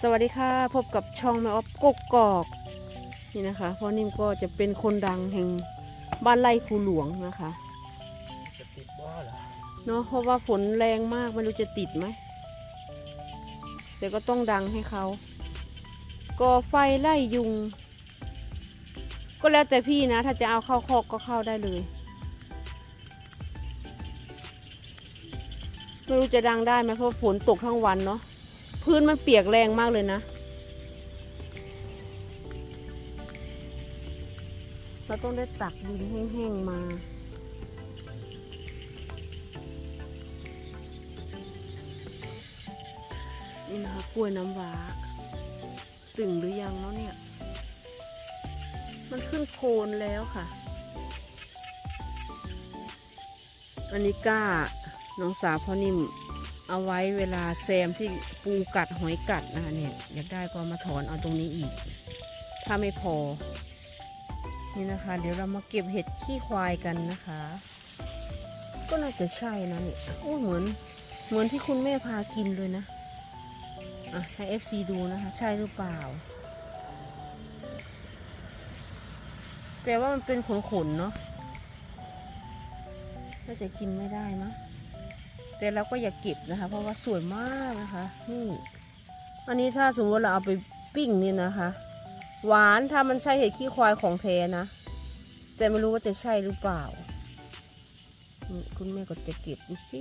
สวัสดีค่ะพบกับช่องแม่ออฟกกกอกนี่นะคะพราะนิ่มก็จะเป็นคนดังแห่งบ้านไร่ภูหลวงนะคะจะติดบ่อเหรอเนาะเพราะว่าฝนแรงมากไม่รู้จะติดไหมแต่ก็ต้องดังให้เขาก่อไฟไล่ยุง ก็แล้วแต่พี่นะ ถ้าจะเอาเข้าคอกก็เข้าได้เลยไม่รู้จะดังได้ไหมเพราะฝนตกทั้งวันเนาะ พื้นมันเปียกแรงมากเลยนะ เราต้องได้ตักดินแห้งๆมานี่นะคะกล้วยน้ำว้า ตึงหรือยังเนาะเนี่ย มันขึ้นโคนแล้วค่ะ อันนี้ก้าน้องสาวพ่อนิ่ม เอาไว้เวลาแซมที่ปูกัดหอยกัดนะคะเนี่ยอยากได้ก็มาถอนเอาตรงนี้อีก ถ้าไม่พอ นี่นะคะ เดี๋ยวเรามาเก็บเห็ดขี้ควายกันนะคะ ก็น่าจะใช่นะเนี่ยโอ้เหมือนเหมือนที่คุณแม่พากินเลยนะอะให้ FC ดูนะคะ ใช่หรือเปล่า แต่ว่ามันเป็นขนๆเนาะน่าจะกินไม่ได้มั้ง แต่เราก็อย่าเก็บนะคะ เพราะว่าสวยมากนะคะนี่อันนี้ถ้าสมมติเราเอาไปปิ้งนี่นะคะ หวานถ้ามันใช่เห็ดขี้ควายของแท้นะ แต่ไม่รู้ว่าจะใช่หรือเปล่า คุณแม่ก็จะเก็บดูสิ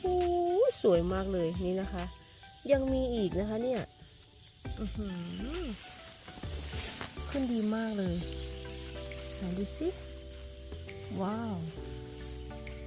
โอ้สวยมากเลยนี่นะคะ ยังมีอีกนะคะเนี่ยขึ้นดีมากเลยไหนดูสิว้าว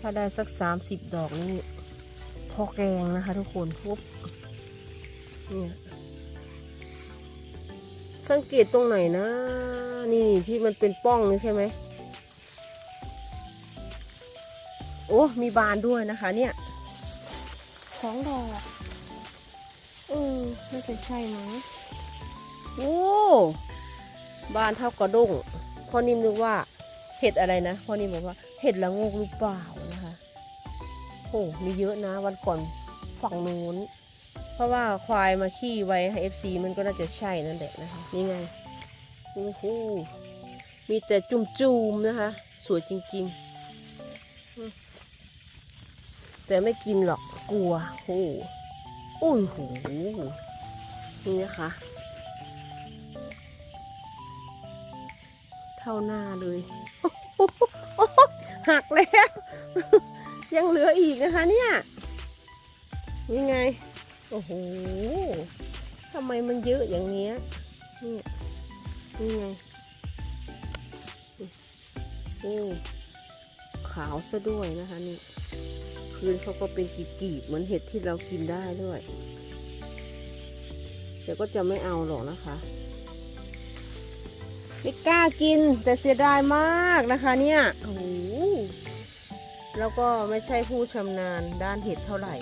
ถ้าได้สักสามสิบดอกนี่พอแกงนะคะทุกคนปุ๊บเนี่ยสังเกตตรงไหนนะ นี่ที่มันเป็นป้องนี่ใช่ไหมโอ้มีบานด้วยนะคะเนี่ยสองดอกเออน่าจะใช่ไหมโอ้บานเท่ากระด้งพ่อนิ่มนึกว่าเห็ดอะไรนะพ่อนิ่มบอกว่าเห็ดละงกหรือเปล่า โอ้มีเยอะนะ วันก่อนฝั่งนู้น เพราะว่าควายมาขี้ไว้ให้เอฟซีมันก็น่าจะใช่นั่นแหละนะคะนี่ไงโอ้โหมีแต่จุ่มๆนะคะ สวยจริง ๆ แต่ไม่กินหรอกกลัวโอ้โอ้ยโหนี่นะคะ เท่าหน้าเลยหักแล้ว ยังเหลืออีกนะคะเนี่ยนี่ไง โอ้โหทำไมมันเยอะอย่างเงี้ยนี่นี่ไงโอ้ขาวซะด้วยนะคะนี่พื้นเขาก็เป็นกีบๆเหมือนเห็ดที่เรากินได้ด้วยแต่ก็จะไม่เอาหรอกนะคะไม่กล้ากินแต่เสียดายมากนะคะเนี่ยโอ้โห แล้วก็ไม่ใช่ผู้ชำนาญด้านเห็ดเท่าไหร่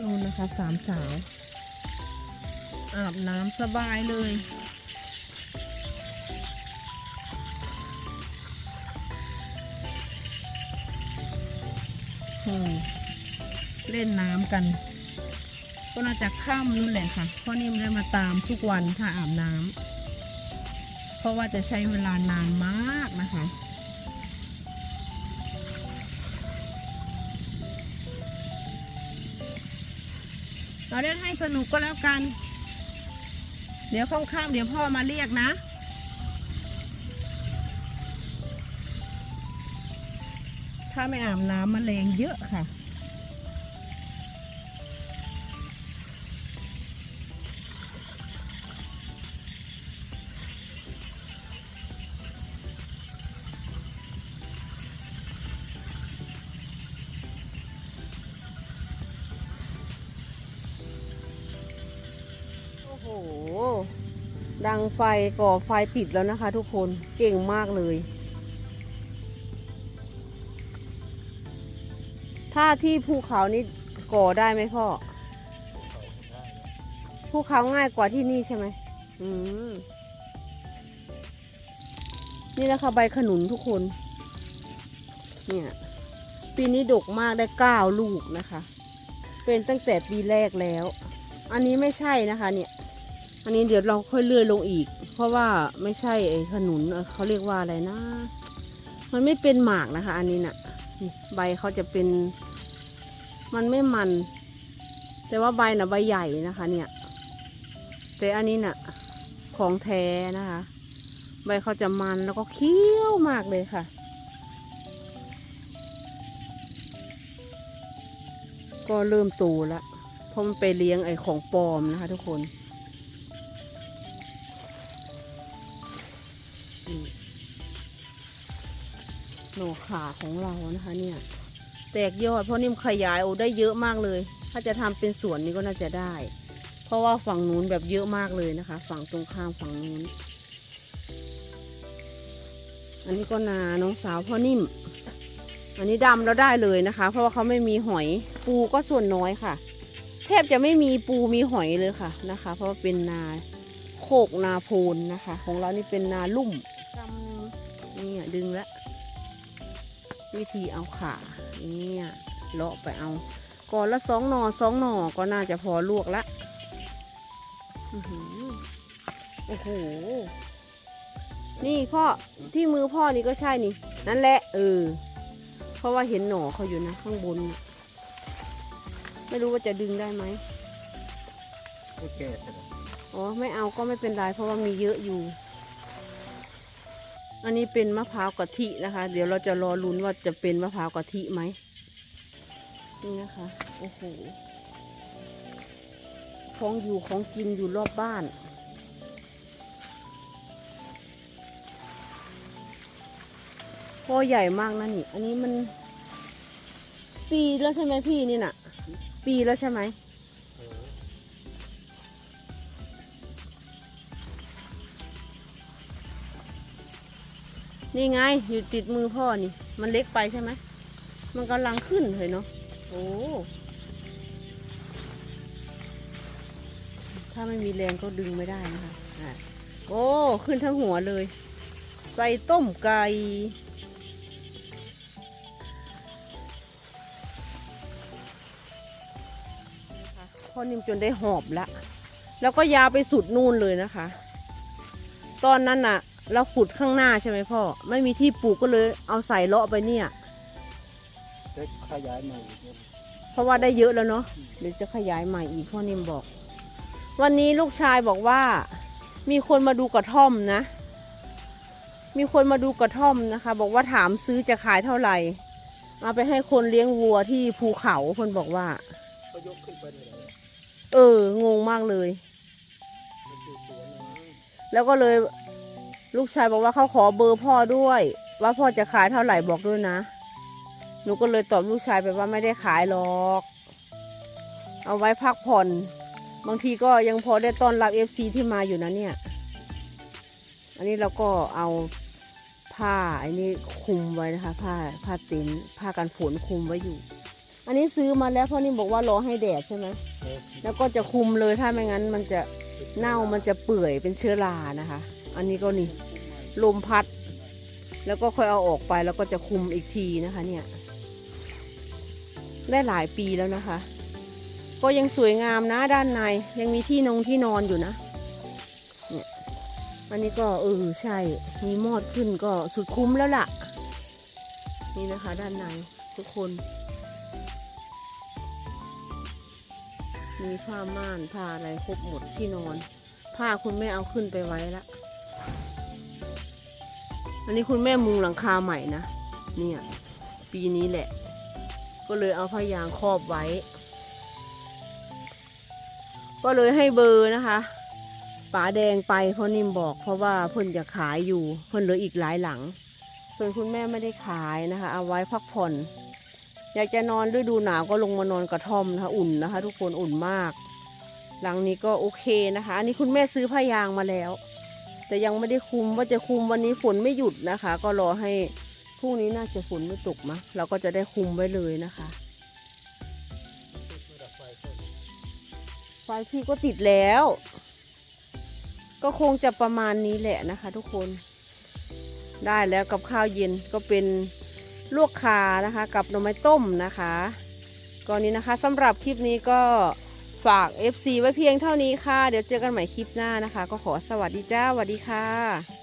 นู่นนะคะสามสาว อาบน้ำสบายเลยโอ้เล่นน้ำกัน ก็น่าจะค่ำนู่นแหละค่ะเพราะนิ่มได้มาตามทุกวันถ้าอาบน้ำเพราะว่าจะใช้เวลานานมากนะคะ เราเล่นให้สนุกก็แล้วกัน เดี๋ยวค่ำๆเดี๋ยวพ่อมาเรียกนะ ถ้าไม่อาบน้ำมแมลงเยอะค่ะ อ้โห ดังไฟก่อไฟติดแล้วนะคะทุกคน เก่งมากเลย ถ้าที่ภูเขานี่ก่อได้ไหมพ่อ ภูเขาง่ายกว่าที่นี่ใช่ไหม อืม นี่นะคะใบขนุนทุกคน เนี่ยปีนี้ดกมากได้เก้าลูกนะคะ เป็นตั้งแต่ปีแรกแล้ว อันนี้ไม่ใช่นะคะเนี่ย อันนี้เดี๋ยวเราค่อยเลื่อยลงอีก เพราะว่าไม่ใช่ไอ้ขนุนเขาเรียกว่าอะไรนะ มันไม่เป็นหมากนะคะ อันนี้น่ะนี่ใบเขาจะเป็น มันไม่มัน แต่ว่าใบน่ะใบใหญ่นะคะ เนี่ย แต่อันนี้น่ะ ของแท้นะคะ ใบเขาจะมันแล้วก็เคี้ยวมากเลยค่ะก็เริ่มโตแล้วเพราะมันไปเลี้ยงไอ้ของปลอมนะคะทุกคน หน่อขาของเรานะคะเนี่ย แตกยอดเพราะนิ่มขยายโอ้ได้เยอะมากเลย ถ้าจะทำเป็นสวนนี่ก็น่าจะได้ เพราะว่าฝั่งนู้นแบบเยอะมากเลยนะคะ ฝั่งตรงข้ามฝั่งนู้น อันนี้ก็นาน้องสาวพ่อนิ่ม อันนี้ดำแล้วได้เลยนะคะ เพราะว่าเขาไม่มีหอยปูก็ส่วนน้อยค่ะ แทบจะไม่มีปูมีหอยเลยค่ะนะคะ เพราะว่าเป็นนาโคกนาโพนนะคะ ของเรานี่เป็นนาลุ่มกำนี่ดึงแล้ว วิธีเอาขาเนี่ยเลาะไปเอา ก่อนละสองหนอสองหนอก็น่าจะพอลวกละอื้อหือโอ้โห นี่พ่อที่มือพ่อนี่ก็ใช่นี่ นั่นแหละ เออ เพราะว่าเห็นหน่อเขาอยู่นะข้างบนน่ะไม่รู้ว่าจะดึงได้ไหมไม่แก่ใช่ไหมอ๋อ ไม่เอาก็ไม่เป็นไรเพราะว่ามีเยอะอยู่ อันนี้เป็นมะพร้าวกะทินะคะ เดี๋ยวเราจะรอลุ้นว่าจะเป็นมะพร้าวกะทิไหมนี่นะคะโอ้โหของอยู่ของกินอยู่รอบบ้านพ่อใหญ่มากนะนี่ อันนี้มัน ปีแล้วใช่ไหมพี่นี่น่ะ ปีแล้วใช่ไหม นี่ไงอยู่ติดมือพ่อนี่ มันเล็กไปใช่ไหม มันกำลังขึ้นเลยเนาะ โอ้ ถ้าไม่มีแรงก็ดึงไม่ได้นะคะอะโอ้ ขึ้นทั้งหัวเลย ใส่ต้มไก่พ่อนิ่มจนได้หอบละ แล้วก็ยาวไปสุดนู่นเลยนะคะ ตอนนั้นน่ะ เราขุดข้างหน้าใช่ไหมพ่อ ไม่มีที่ปลูกก็เลยเอาใส่เลาะไปเนี่ย ได้ขยายใหม่อีกเนี่ยเพราะว่าได้เยอะแล้วเนาะเดี๋ยวจะขยายใหม่อีกพ่อนิ่มบอก วันนี้ลูกชายบอกว่า มีคนมาดูกระท่อมนะ มีคนมาดูกระท่อมนะคะ บอกว่าถามซื้อจะขายเท่าไหร่เอาไปให้คนเลี้ยงวัวที่ภูเขาคนบอกว่า ก็ยกขึ้นไปเลยเหรอเออ งงมากเลย มันอยู่สวนนะแล้วก็เลย ลูกชายบอกว่าเขาขอเบอร์พ่อด้วย ว่าพ่อจะขายเท่าไหร่บอกด้วยนะ หนูก็เลยตอบลูกชายไปว่าไม่ได้ขายหรอก เอาไว้พักผ่อน บางทีก็ยังพอได้ต้อนรับเอฟซีที่มาอยู่นะเนี่ย อันนี้เราก็เอาผ้าอันนี้คลุมไว้นะคะ ผ้าผ้าเต็นท์ผ้ากันฝนคลุมไว้อยู่ อันนี้ซื้อมาแล้วพ่อนี่บอกว่ารอให้แดดใช่ไหมเออแล้วก็จะคลุมเลยถ้าไม่งั้นมันจะเน่ามันจะเปื่อยเป็นเชื้อรานะคะ อันนี้ก็นี่ลมพัด แล้วก็ค่อยเอาออกไปแล้วก็จะคุมอีกทีนะคะเนี่ย ได้หลายปีแล้วนะคะ ก็ยังสวยงามนะด้านในยังมีที่นงที่นอนอยู่นะเนี่ยอันนี้ก็เออใช่มีมอดขึ้นก็สุดคุ้มแล้วล่ะ นี่นะคะด้านในทุกคน มีผ้าม่านผ้าอะไรครบหมดที่นอน ผ้าคุณแม่เอาขึ้นไปไว้ละ อันนี้คุณแม่มุงหลังคาใหม่นะเนี่ยปีนี้แหละ ก็เลยเอาผ้ายางครอบไว้ ก็เลยให้เบอร์นะคะป๋าแดงไปเพราะนิ่มบอกเพราะว่าเพิ่นจะขายอยู่เพิ่นเหลืออีกหลายหลัง ส่วนคุณแม่ไม่ได้ขายนะคะ เอาไว้พักผ่อน อยากจะนอนฤดูหนาวก็ลงมานอนกระท่อมนะคะอุ่นนะคะ ทุกคนอุ่นมาก หลังนี้ก็โอเคนะคะ อันนี้คุณแม่ซื้อผ้ายางมาแล้ว แต่ยังไม่ได้คุมว่าจะคุมวันนี้ฝนไม่หยุดนะคะ ก็รอให้พรุ่งนี้น่าจะฝนไม่ตกมะเราก็จะได้คุมไว้เลยนะคะไฟก็ไฟพี่ก็ติดแล้ว ก็คงจะประมาณนี้แหละนะคะ ทุกคน ได้แล้วกับข้าวเย็นก็เป็นลวกคานะคะ กับหน่อไม้ต้มนะคะก่อนนี้นะคะสำหรับคลิปนี้ก็ ฝาก FC ไว้เพียงเท่านี้ค่ะ เดี๋ยวเจอกันใหม่คลิปหน้านะคะ ก็ขอสวัสดีจ้าสวัสดีค่ะ